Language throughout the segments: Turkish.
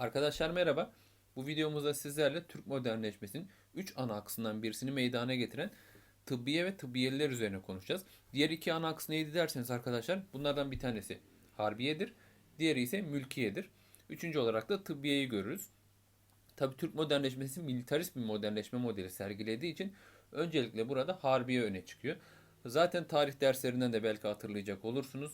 Arkadaşlar merhaba. Bu videomuzda sizlerle Türk modernleşmesinin 3 ana aksından birisini meydana getiren tıbbiye ve tıbbiyeliler üzerine konuşacağız. Diğer iki ana aks neydi derseniz arkadaşlar bunlardan bir tanesi harbiyedir. Diğeri ise mülkiyedir. Üçüncü olarak da tıbbiyeyi görürüz. Tabi Türk modernleşmesi militarist bir modernleşme modeli sergilediği için öncelikle burada harbiye öne çıkıyor. Zaten tarih derslerinden de belki hatırlayacak olursunuz.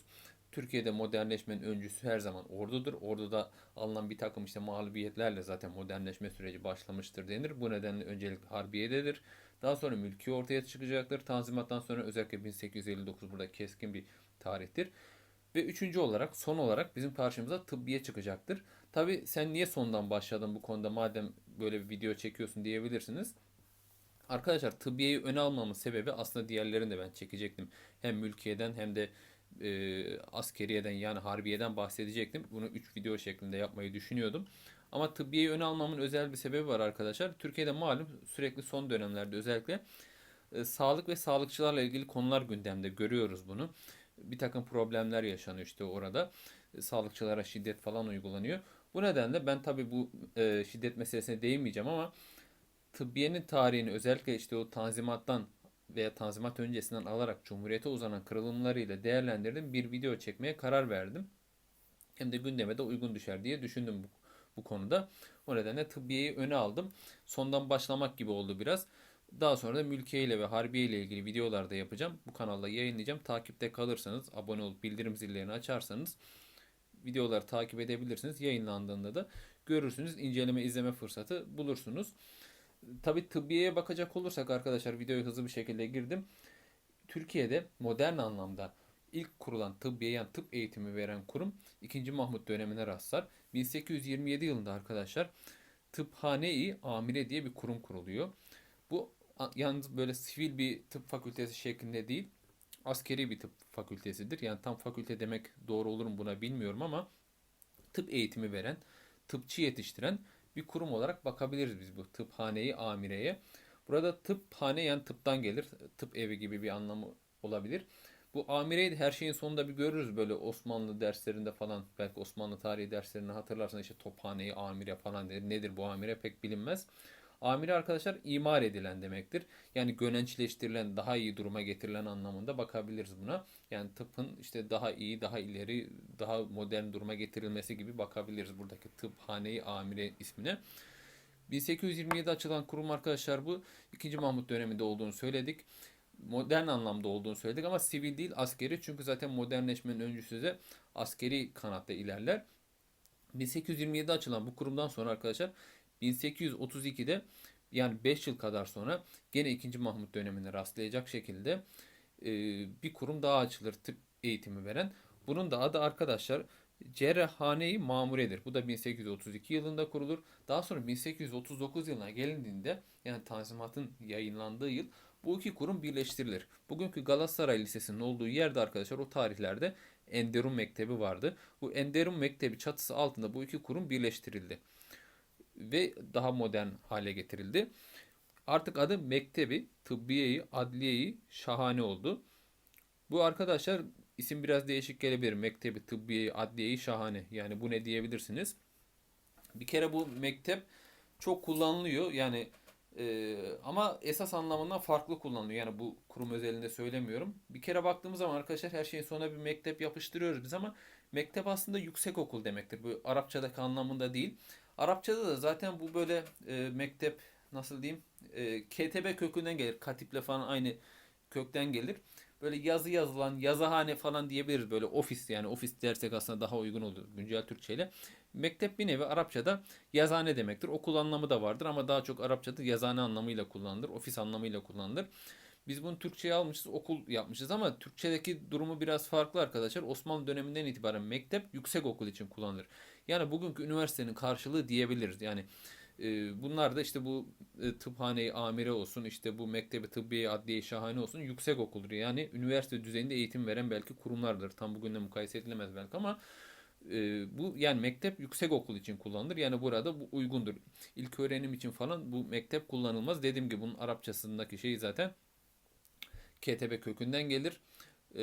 Türkiye'de modernleşmenin öncüsü her zaman ordudur. Orduda alınan bir takım işte mağlubiyetlerle zaten modernleşme süreci başlamıştır denir. Bu nedenle öncelikle harbiyededir. Daha sonra mülki ortaya çıkacaktır. Tanzimattan sonra özellikle 1859 burada keskin bir tarihtir. Ve üçüncü olarak son olarak bizim karşımıza tıbbiye çıkacaktır. Tabi sen niye sondan başladın bu konuda madem böyle bir video çekiyorsun diyebilirsiniz. Arkadaşlar tıbbiyeyi öne almamın sebebi aslında diğerlerini de ben çekecektim. Hem mülkiyeden hem de e, askeriyeden yani harbiyeden bahsedecektim. Bunu 3 video şeklinde yapmayı düşünüyordum. Ama tıbbiyeyi öne almamın özel bir sebebi var arkadaşlar. Türkiye'de malum sürekli son dönemlerde özellikle e, sağlık ve sağlıkçılarla ilgili konular gündemde görüyoruz bunu. Bir takım problemler yaşanıyor işte orada. E, sağlıkçılara şiddet falan uygulanıyor. Bu nedenle ben tabii bu e, şiddet meselesine değinmeyeceğim ama tıbbiyenin tarihini özellikle işte o tanzimattan veya tanzimat öncesinden alarak Cumhuriyete uzanan kırılımlarıyla değerlendirdim. Bir video çekmeye karar verdim. Hem de gündeme de uygun düşer diye düşündüm bu, bu konuda. O nedenle tıbbiyeyi öne aldım. Sondan başlamak gibi oldu biraz. Daha sonra da mülkiye ile ve harbiye ile ilgili videolar da yapacağım. Bu kanalda yayınlayacağım. Takipte kalırsanız, abone olup bildirim zillerini açarsanız videoları takip edebilirsiniz. Yayınlandığında da görürsünüz. inceleme izleme fırsatı bulursunuz. Tabi tıbbiyeye bakacak olursak arkadaşlar videoya hızlı bir şekilde girdim. Türkiye'de modern anlamda ilk kurulan tıbbiye yani tıp eğitimi veren kurum 2. Mahmut dönemine rastlar. 1827 yılında arkadaşlar Tıphane-i Amire diye bir kurum kuruluyor. Bu yalnız böyle sivil bir tıp fakültesi şeklinde değil, askeri bir tıp fakültesidir. Yani tam fakülte demek doğru olur mu buna bilmiyorum ama tıp eğitimi veren, tıpçı yetiştiren bir kurum olarak bakabiliriz biz bu tıphaneyi amireye. Burada tıphane yani tıptan gelir. Tıp evi gibi bir anlamı olabilir. Bu amireyi de her şeyin sonunda bir görürüz böyle Osmanlı derslerinde falan. Belki Osmanlı tarihi derslerini hatırlarsanız işte tophaneyi amire falan der. Nedir bu amire pek bilinmez. Amire arkadaşlar imar edilen demektir. Yani gönençleştirilen, daha iyi duruma getirilen anlamında bakabiliriz buna. Yani tıpın işte daha iyi, daha ileri, daha modern duruma getirilmesi gibi bakabiliriz buradaki tıphaneyi amire ismine. 1827'de açılan kurum arkadaşlar bu. 2. Mahmut döneminde olduğunu söyledik. Modern anlamda olduğunu söyledik ama sivil değil askeri. Çünkü zaten modernleşmenin öncüsü de askeri kanatta ilerler. 1827'de açılan bu kurumdan sonra arkadaşlar 1832'de yani 5 yıl kadar sonra gene 2. Mahmut dönemine rastlayacak şekilde e, bir kurum daha açılır tıp eğitimi veren. Bunun da adı arkadaşlar Cerrahane-i Mamure'dir. Bu da 1832 yılında kurulur. Daha sonra 1839 yılına gelindiğinde yani Tanzimat'ın yayınlandığı yıl bu iki kurum birleştirilir. Bugünkü Galatasaray Lisesi'nin olduğu yerde arkadaşlar o tarihlerde Enderun Mektebi vardı. Bu Enderun Mektebi çatısı altında bu iki kurum birleştirildi ve daha modern hale getirildi. Artık adı Mektebi, Tıbbiyeyi, Adliyeyi Şahane oldu. Bu arkadaşlar isim biraz değişik gelebilir. Mektebi, Tıbbiyeyi, Adliyeyi Şahane. Yani bu ne diyebilirsiniz? Bir kere bu mektep çok kullanılıyor. Yani e, ama esas anlamından farklı kullanılıyor. Yani bu kurum özelinde söylemiyorum. Bir kere baktığımız zaman arkadaşlar her şeyin sonuna bir mektep yapıştırıyoruz biz ama mektep aslında yüksek okul demektir. Bu Arapçadaki anlamında değil. Arapçada da zaten bu böyle e, mektep nasıl diyeyim e, KTB kökünden gelir. Katiple falan aynı kökten gelir. Böyle yazı yazılan yazıhane falan diyebiliriz. Böyle ofis yani ofis dersek aslında daha uygun olur güncel Türkçe ile. Mektep bir nevi Arapçada yazıhane demektir. Okul anlamı da vardır ama daha çok Arapçada yazıhane anlamıyla kullanılır. Ofis anlamıyla kullanılır. Biz bunu Türkçe'ye almışız, okul yapmışız ama Türkçedeki durumu biraz farklı arkadaşlar. Osmanlı döneminden itibaren mektep yüksek okul için kullanılır. Yani bugünkü üniversitenin karşılığı diyebiliriz. Yani e, bunlar da işte bu e, tıphane amire olsun, işte bu mektebi tıbbiye adliye şahane olsun yüksek okuldur. Yani üniversite düzeyinde eğitim veren belki kurumlardır. Tam bugünle mukayese edilemez belki ama e, bu yani mektep yüksek okul için kullanılır. Yani burada bu uygundur. İlk öğrenim için falan bu mektep kullanılmaz. Dediğim gibi bunun Arapçasındaki şey zaten KTB kökünden gelir. e,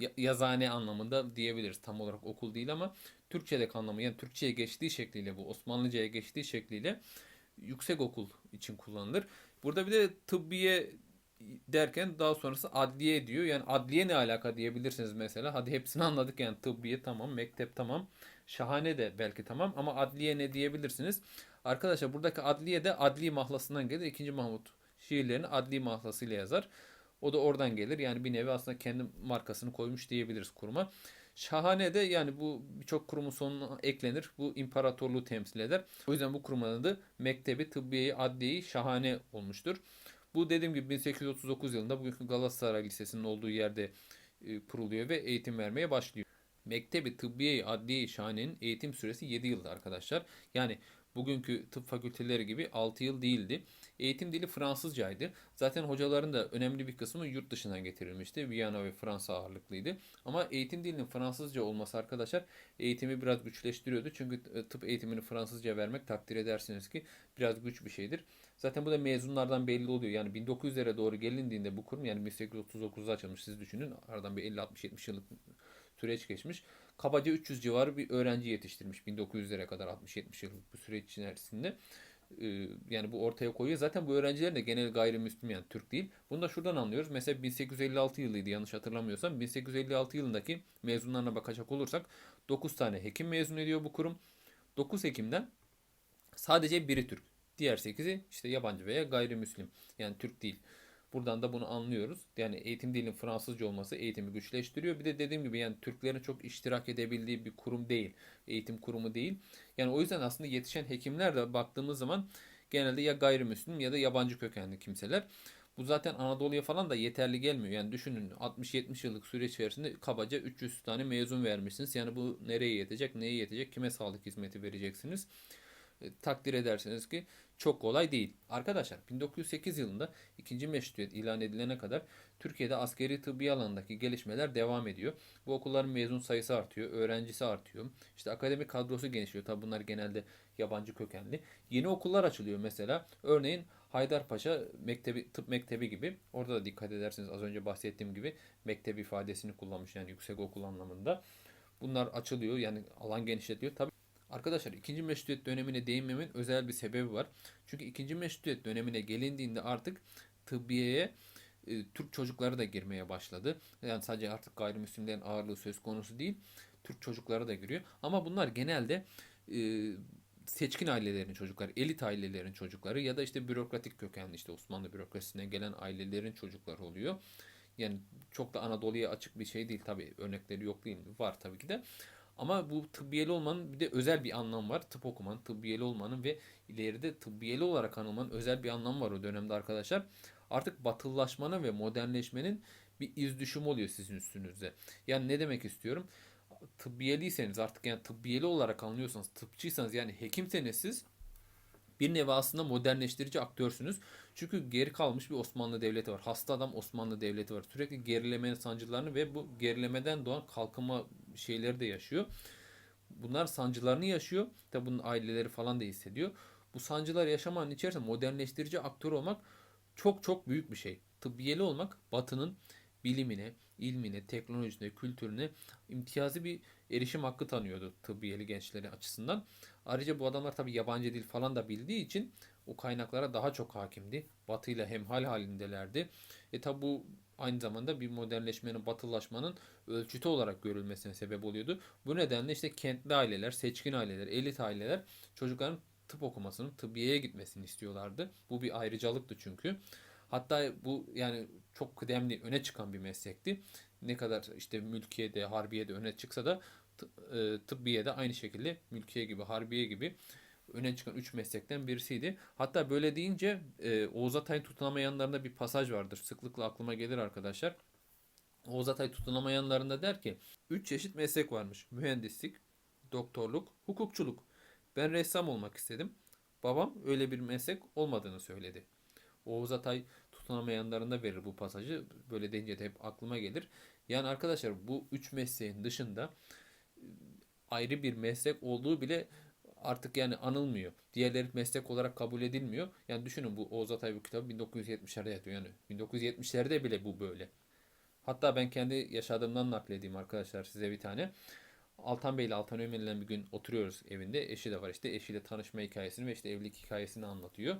ya- yazıhane anlamında diyebiliriz. Tam olarak okul değil ama Türkçedeki anlamı yani Türkçe'ye geçtiği şekliyle bu Osmanlıca'ya geçtiği şekliyle yüksek okul için kullanılır. Burada bir de tıbbiye derken daha sonrası adliye diyor. Yani adliye ne alaka diyebilirsiniz mesela. Hadi hepsini anladık yani tıbbiye tamam, mektep tamam. Şahane de belki tamam ama adliye ne diyebilirsiniz. Arkadaşlar buradaki adliye de adli mahlasından gelir. İkinci Mahmut şiirlerini adli mahlasıyla yazar. O da oradan gelir. Yani bir nevi aslında kendi markasını koymuş diyebiliriz kuruma. Şahane de yani bu birçok kurumun sonuna eklenir. Bu imparatorluğu temsil eder. O yüzden bu kurumun adı Mektebi Tıbbiye Adliyeyi Şahane olmuştur. Bu dediğim gibi 1839 yılında bugünkü Galatasaray Lisesi'nin olduğu yerde e, kuruluyor ve eğitim vermeye başlıyor. Mektebi Tıbbiye Adliye Şahane'nin eğitim süresi 7 yıldı arkadaşlar. Yani bugünkü tıp fakülteleri gibi 6 yıl değildi. Eğitim dili Fransızcaydı. Zaten hocaların da önemli bir kısmı yurt dışından getirilmişti. Viyana ve Fransa ağırlıklıydı. Ama eğitim dilinin Fransızca olması arkadaşlar eğitimi biraz güçleştiriyordu. Çünkü tıp eğitimini Fransızca vermek takdir edersiniz ki biraz güç bir şeydir. Zaten bu da mezunlardan belli oluyor. Yani 1900'lere doğru gelindiğinde bu kurum yani 1839'da açılmış siz düşünün. Aradan bir 50-60-70 yıllık süreç geçmiş. Kabaca 300 civarı bir öğrenci yetiştirmiş 1900'lere kadar 60-70 yıllık bu süreç içerisinde. Ee, Yani bu ortaya koyuyor. Zaten bu öğrenciler de genel gayrimüslim yani Türk değil. Bunu da şuradan anlıyoruz. Mesela 1856 yılıydı yanlış hatırlamıyorsam. 1856 yılındaki mezunlarına bakacak olursak 9 tane hekim mezun ediyor bu kurum. 9 hekimden sadece biri Türk. Diğer 8'i işte yabancı veya gayrimüslim. Yani Türk değil. Buradan da bunu anlıyoruz. Yani eğitim dilinin Fransızca olması eğitimi güçleştiriyor. Bir de dediğim gibi yani Türklerin çok iştirak edebildiği bir kurum değil. Eğitim kurumu değil. Yani o yüzden aslında yetişen hekimler de baktığımız zaman genelde ya gayrimüslim ya da yabancı kökenli kimseler. Bu zaten Anadolu'ya falan da yeterli gelmiyor. Yani düşünün 60-70 yıllık süreç içerisinde kabaca 300 tane mezun vermişsiniz. Yani bu nereye yetecek, neye yetecek, kime sağlık hizmeti vereceksiniz? E, takdir edersiniz ki çok kolay değil. Arkadaşlar 1908 yılında ikinci meşrutiyet ilan edilene kadar Türkiye'de askeri tıbbi alanındaki gelişmeler devam ediyor. Bu okulların mezun sayısı artıyor, öğrencisi artıyor. İşte akademik kadrosu genişliyor. Tabi bunlar genelde yabancı kökenli. Yeni okullar açılıyor mesela. Örneğin Haydarpaşa Mektebi, Tıp Mektebi gibi. Orada da dikkat ederseniz az önce bahsettiğim gibi mektebi ifadesini kullanmış yani yüksek okul anlamında. Bunlar açılıyor yani alan genişletiyor. Tabii Arkadaşlar ikinci meşrutiyet dönemine değinmemin özel bir sebebi var. Çünkü ikinci meşrutiyet dönemine gelindiğinde artık tıbbiyeye e, Türk çocukları da girmeye başladı. Yani sadece artık gayrimüslimlerin ağırlığı söz konusu değil. Türk çocukları da giriyor. Ama bunlar genelde e, seçkin ailelerin çocukları, elit ailelerin çocukları ya da işte bürokratik kökenli işte Osmanlı bürokrasisinden gelen ailelerin çocukları oluyor. Yani çok da Anadolu'ya açık bir şey değil tabii örnekleri yok değil mi? Var tabii ki de. Ama bu tıbbiyeli olmanın bir de özel bir anlamı var. Tıp okumanın, tıbbiyeli olmanın ve ileride tıbbiyeli olarak anılmanın özel bir anlamı var o dönemde arkadaşlar. Artık batılılaşmanın ve modernleşmenin bir iz düşümü oluyor sizin üstünüzde. Yani ne demek istiyorum? Tıbbiyeliyseniz artık yani tıbbiyeli olarak anlıyorsanız, tıpçıysanız yani hekimseniz siz bir nevi aslında modernleştirici aktörsünüz. Çünkü geri kalmış bir Osmanlı Devleti var. Hasta adam Osmanlı Devleti var. Sürekli gerilemenin sancılarını ve bu gerilemeden doğan kalkınma şeyleri de yaşıyor. Bunlar sancılarını yaşıyor. Tabi bunun aileleri falan da hissediyor. Bu sancılar yaşamanın içerisinde modernleştirici aktör olmak çok çok büyük bir şey. Tıbbiyeli olmak batının bilimine, ilmine, teknolojisine, kültürüne imtiyazı bir erişim hakkı tanıyordu tıbbiyeli gençleri açısından. Ayrıca bu adamlar tabi yabancı dil falan da bildiği için o kaynaklara daha çok hakimdi. Batı ile hemhal halindelerdi. E tabi bu aynı zamanda bir modernleşmenin, batılaşmanın ölçütü olarak görülmesine sebep oluyordu. Bu nedenle işte kentli aileler, seçkin aileler, elit aileler çocukların tıp okumasını, tıbbiyeye gitmesini istiyorlardı. Bu bir ayrıcalıktı çünkü. Hatta bu yani çok kıdemli, öne çıkan bir meslekti. Ne kadar işte mülkiyede, harbiyede öne çıksa da e, tıbbiyede aynı şekilde mülkiye gibi, harbiye gibi öne çıkan üç meslekten birisiydi. Hatta böyle deyince e, Oğuz Atay'ın tutunamayanlarında bir pasaj vardır. Sıklıkla aklıma gelir arkadaşlar. Oğuz Atay tutunamayanlarında der ki, üç çeşit meslek varmış. Mühendislik, doktorluk, hukukçuluk. Ben ressam olmak istedim. Babam öyle bir meslek olmadığını söyledi. Oğuz Atay tutunamayanlarında verir bu pasajı. Böyle deyince de hep aklıma gelir. Yani arkadaşlar bu üç mesleğin dışında e, ayrı bir meslek olduğu bile artık yani anılmıyor. Diğerleri meslek olarak kabul edilmiyor. Yani düşünün bu Oğuz Atay bu kitabı 1970'lerde yazıyor. Yani 1970'lerde bile bu böyle. Hatta ben kendi yaşadığımdan nakledeyim arkadaşlar size bir tane. Altan Bey ile Altan Ömer'le bir gün oturuyoruz evinde. Eşi de var işte. Eşiyle tanışma hikayesini ve işte evlilik hikayesini anlatıyor.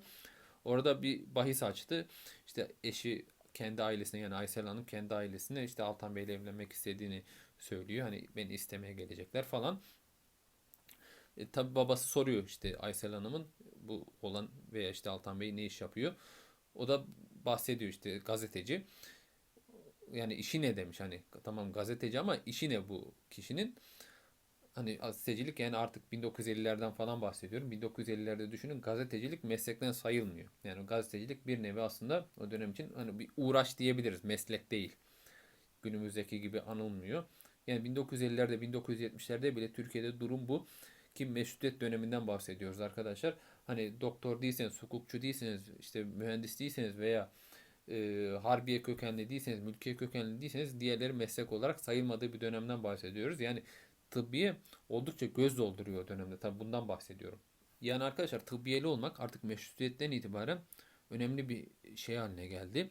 Orada bir bahis açtı. İşte eşi kendi ailesine yani Aysel Hanım kendi ailesine işte Altan Bey ile evlenmek istediğini söylüyor. Hani beni istemeye gelecekler falan. E, tabii babası soruyor işte Aysel Hanım'ın bu olan veya işte Altan Bey ne iş yapıyor. O da bahsediyor işte gazeteci. Yani işi ne demiş hani tamam gazeteci ama işi ne bu kişinin? Hani gazetecilik yani artık 1950'lerden falan bahsediyorum. 1950'lerde düşünün gazetecilik meslekten sayılmıyor. Yani gazetecilik bir nevi aslında o dönem için hani bir uğraş diyebiliriz. Meslek değil. Günümüzdeki gibi anılmıyor. Yani 1950'lerde 1970'lerde bile Türkiye'de durum bu. Ki meşrutiyet döneminden bahsediyoruz arkadaşlar. Hani doktor değilseniz, hukukçu değilseniz, işte mühendis değilseniz veya e, harbiye kökenli değilseniz, mülkiye kökenli değilseniz diğerleri meslek olarak sayılmadığı bir dönemden bahsediyoruz. Yani tıbbiye oldukça göz dolduruyor dönemde. Tabi bundan bahsediyorum. Yani arkadaşlar tıbbiyeli olmak artık meşrutiyetten itibaren önemli bir şey haline geldi.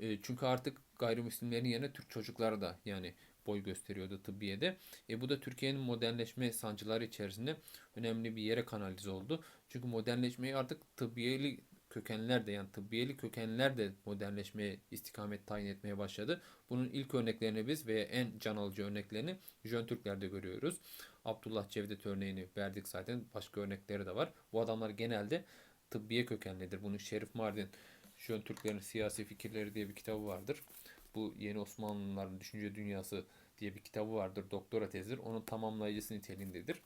E, çünkü artık gayrimüslimlerin yerine Türk çocuklar da yani boy gösteriyordu tıbbiyede. E, bu da Türkiye'nin modernleşme sancıları içerisinde önemli bir yere kanalize oldu. Çünkü modernleşmeyi artık tıbbiyeli kökenler de yani tıbbiyeli kökenler de modernleşmeye istikamet tayin etmeye başladı. Bunun ilk örneklerini biz ve en can alıcı örneklerini Jön Türklerde görüyoruz. Abdullah Cevdet örneğini verdik zaten. Başka örnekleri de var. Bu adamlar genelde tıbbiye kökenlidir. Bunu Şerif Mardin Jön Türklerin Siyasi Fikirleri diye bir kitabı vardır. Bu Yeni Osmanlıların Düşünce Dünyası diye bir kitabı vardır. Doktora tezidir. Onun tamamlayıcısı niteliğindedir.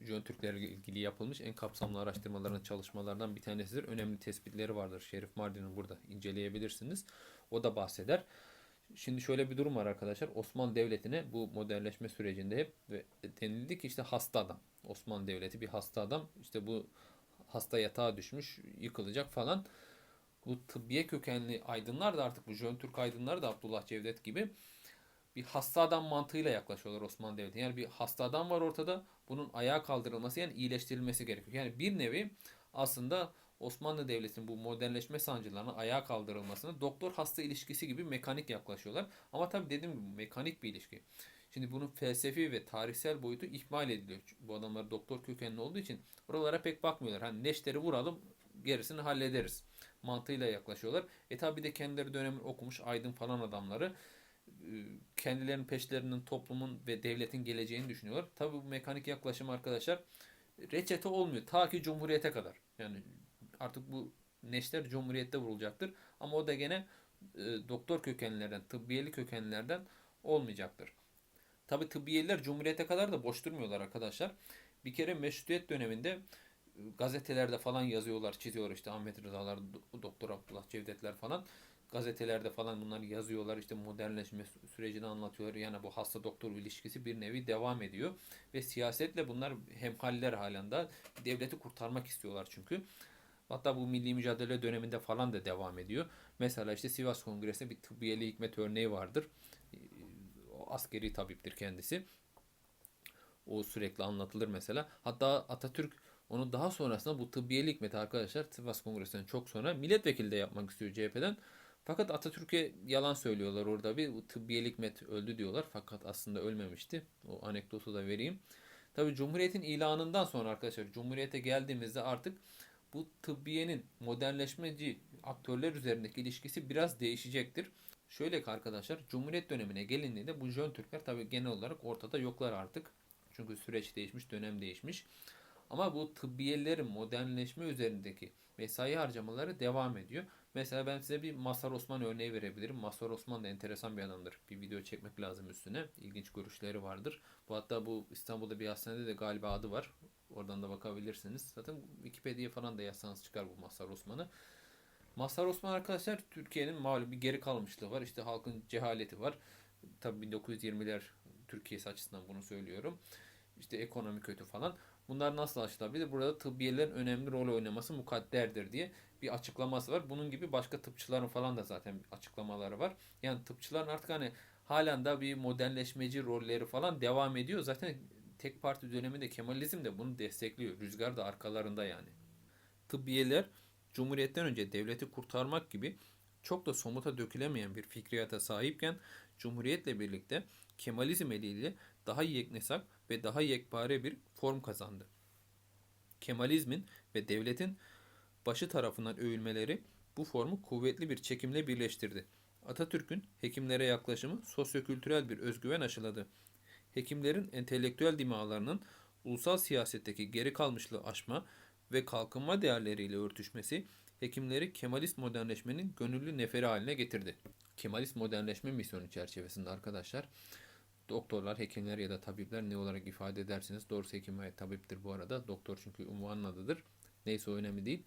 Jön Türklerle ilgili yapılmış en kapsamlı araştırmaların çalışmalardan bir tanesidir. Önemli tespitleri vardır. Şerif Mardin'in burada inceleyebilirsiniz. O da bahseder. Şimdi şöyle bir durum var arkadaşlar. Osmanlı Devleti'ne bu modernleşme sürecinde hep denildi ki işte hasta adam. Osmanlı Devleti bir hasta adam. İşte bu hasta yatağa düşmüş, yıkılacak falan. Bu tıbbiye kökenli aydınlar da artık bu Jön Türk aydınları da Abdullah Cevdet gibi bir hasta adam mantığıyla yaklaşıyorlar Osmanlı Devleti. Yani bir hasta adam var ortada. Bunun ayağa kaldırılması yani iyileştirilmesi gerekiyor. Yani bir nevi aslında Osmanlı Devleti'nin bu modernleşme sancılarına ayağa kaldırılmasına doktor hasta ilişkisi gibi mekanik yaklaşıyorlar. Ama tabii dediğim gibi mekanik bir ilişki. Şimdi bunun felsefi ve tarihsel boyutu ihmal ediliyor. Bu adamlar doktor kökenli olduğu için oralara pek bakmıyorlar. Hani neşteri vuralım gerisini hallederiz mantığıyla yaklaşıyorlar. E tabi de kendileri dönemi okumuş aydın falan adamları kendilerinin peşlerinin toplumun ve devletin geleceğini düşünüyorlar. Tabi bu mekanik yaklaşım arkadaşlar reçete olmuyor. Ta ki Cumhuriyete kadar. Yani artık bu neşter Cumhuriyette vurulacaktır. Ama o da gene e, doktor kökenlilerden, tıbbiyeli kökenlilerden olmayacaktır. Tabi tıbbiyeliler Cumhuriyete kadar da boş durmuyorlar arkadaşlar. Bir kere meşrutiyet döneminde e, gazetelerde falan yazıyorlar, çiziyorlar işte Ahmet Rızalar, Doktor Abdullah Cevdetler falan gazetelerde falan bunları yazıyorlar. işte modernleşme sürecini anlatıyorlar. Yani bu hasta doktor ilişkisi bir nevi devam ediyor. Ve siyasetle bunlar hemhaller halinde devleti kurtarmak istiyorlar çünkü. Hatta bu milli mücadele döneminde falan da devam ediyor. Mesela işte Sivas Kongresi'nde bir tıbbiyeli hikmet örneği vardır. O askeri tabiptir kendisi. O sürekli anlatılır mesela. Hatta Atatürk onu daha sonrasında bu tıbbiyeli hikmeti arkadaşlar Sivas Kongresi'nden çok sonra milletvekili de yapmak istiyor CHP'den. Fakat Atatürk'e yalan söylüyorlar orada bir tıbbiyelik met öldü diyorlar. Fakat aslında ölmemişti. O anekdotu da vereyim. Tabi Cumhuriyet'in ilanından sonra arkadaşlar Cumhuriyet'e geldiğimizde artık bu tıbbiyenin modernleşmeci aktörler üzerindeki ilişkisi biraz değişecektir. Şöyle ki arkadaşlar Cumhuriyet dönemine gelindiğinde bu Jön Türkler tabi genel olarak ortada yoklar artık. Çünkü süreç değişmiş, dönem değişmiş. Ama bu tıbbiyelerin modernleşme üzerindeki mesai harcamaları devam ediyor. Mesela ben size bir Masar Osman örneği verebilirim. Masar Osman da enteresan bir adamdır. Bir video çekmek lazım üstüne. İlginç görüşleri vardır. Bu hatta bu İstanbul'da bir hastanede de galiba adı var. Oradan da bakabilirsiniz. Zaten Wikipedia'ya falan da yazsanız çıkar bu Masar Osman'ı. Masar Osman arkadaşlar Türkiye'nin malum bir geri kalmışlığı var. İşte halkın cehaleti var. Tabii 1920'ler Türkiye'si açısından bunu söylüyorum. İşte ekonomi kötü falan. Bunlar nasıl aşılabilir? Burada tıbbiyelerin önemli rol oynaması mukadderdir diye bir açıklaması var. Bunun gibi başka tıpçıların falan da zaten açıklamaları var. Yani tıpçıların artık hani halen de bir modernleşmeci rolleri falan devam ediyor. Zaten tek parti döneminde Kemalizm de bunu destekliyor. Rüzgar da arkalarında yani. Tıbbiyeler Cumhuriyet'ten önce devleti kurtarmak gibi çok da somuta dökülemeyen bir fikriyata sahipken Cumhuriyetle birlikte Kemalizm eliyle daha yeknesak ve daha yekpare bir form kazandı. Kemalizmin ve devletin başı tarafından övülmeleri bu formu kuvvetli bir çekimle birleştirdi. Atatürk'ün hekimlere yaklaşımı sosyokültürel bir özgüven aşıladı. Hekimlerin entelektüel dimağlarının ulusal siyasetteki geri kalmışlığı aşma ve kalkınma değerleriyle örtüşmesi hekimleri Kemalist modernleşmenin gönüllü neferi haline getirdi. Kemalist modernleşme misyonu çerçevesinde arkadaşlar doktorlar, hekimler ya da tabipler ne olarak ifade edersiniz. Doğrusu hekim ve tabiptir bu arada. Doktor çünkü unvanın adıdır. Neyse o önemli değil.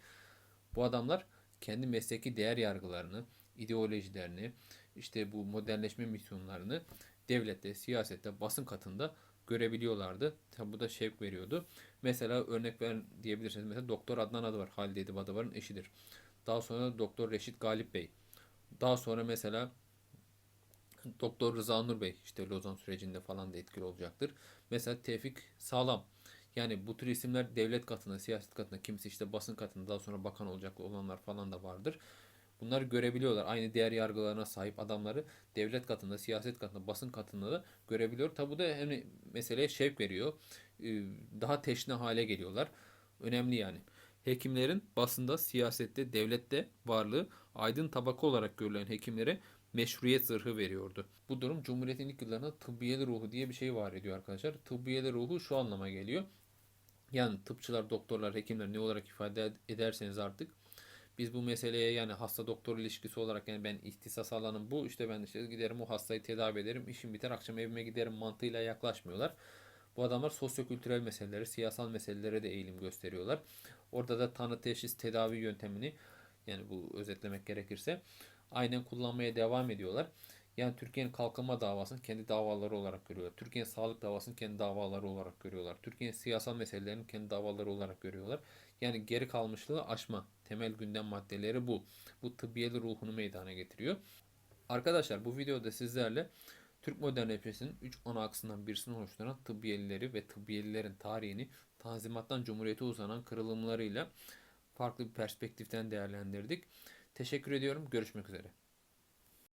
Bu adamlar kendi mesleki değer yargılarını, ideolojilerini, işte bu modernleşme misyonlarını devlette, siyasette, basın katında görebiliyorlardı. Tabi bu da şevk veriyordu. Mesela örnek ver diyebilirsiniz. Mesela Doktor Adnan adı var. Halide Edip Adıvar'ın eşidir. Daha sonra Doktor Reşit Galip Bey. Daha sonra mesela Doktor Rıza Nur Bey işte Lozan sürecinde falan da etkili olacaktır. Mesela Tevfik Sağlam. Yani bu tür isimler devlet katında, siyaset katında, kimisi işte basın katında daha sonra bakan olacak olanlar falan da vardır. Bunları görebiliyorlar. Aynı değer yargılarına sahip adamları devlet katında, siyaset katında, basın katında da görebiliyor. Tabi bu da hem meseleye şevk veriyor. Ee, Daha teşne hale geliyorlar. Önemli yani. Hekimlerin basında, siyasette, devlette varlığı aydın tabaka olarak görülen hekimlere meşruiyet zırhı veriyordu. Bu durum Cumhuriyet'in ilk yıllarında tıbbiyeli ruhu diye bir şey var ediyor arkadaşlar. Tıbbiyeli ruhu şu anlama geliyor. Yani tıpçılar, doktorlar, hekimler ne olarak ifade ederseniz artık biz bu meseleye yani hasta doktor ilişkisi olarak yani ben ihtisas alanım bu işte ben işte giderim o hastayı tedavi ederim işim biter akşam evime giderim mantığıyla yaklaşmıyorlar. Bu adamlar sosyokültürel meselelere, siyasal meselelere de eğilim gösteriyorlar. Orada da tanı, teşhis, tedavi yöntemini yani bu özetlemek gerekirse aynen kullanmaya devam ediyorlar. Yani Türkiye'nin kalkınma davasını kendi davaları olarak görüyorlar. Türkiye'nin sağlık davasını kendi davaları olarak görüyorlar. Türkiye'nin siyasal meselelerini kendi davaları olarak görüyorlar. Yani geri kalmışlığı aşma. Temel gündem maddeleri bu. Bu tıbbiyeli ruhunu meydana getiriyor. Arkadaşlar bu videoda sizlerle Türk modernleşmesinin 3 ana aksından birisini oluşturan tıbbiyelileri ve tıbbiyelilerin tarihini Tanzimat'tan Cumhuriyet'e uzanan kırılımlarıyla farklı bir perspektiften değerlendirdik. Teşekkür ediyorum. Görüşmek üzere.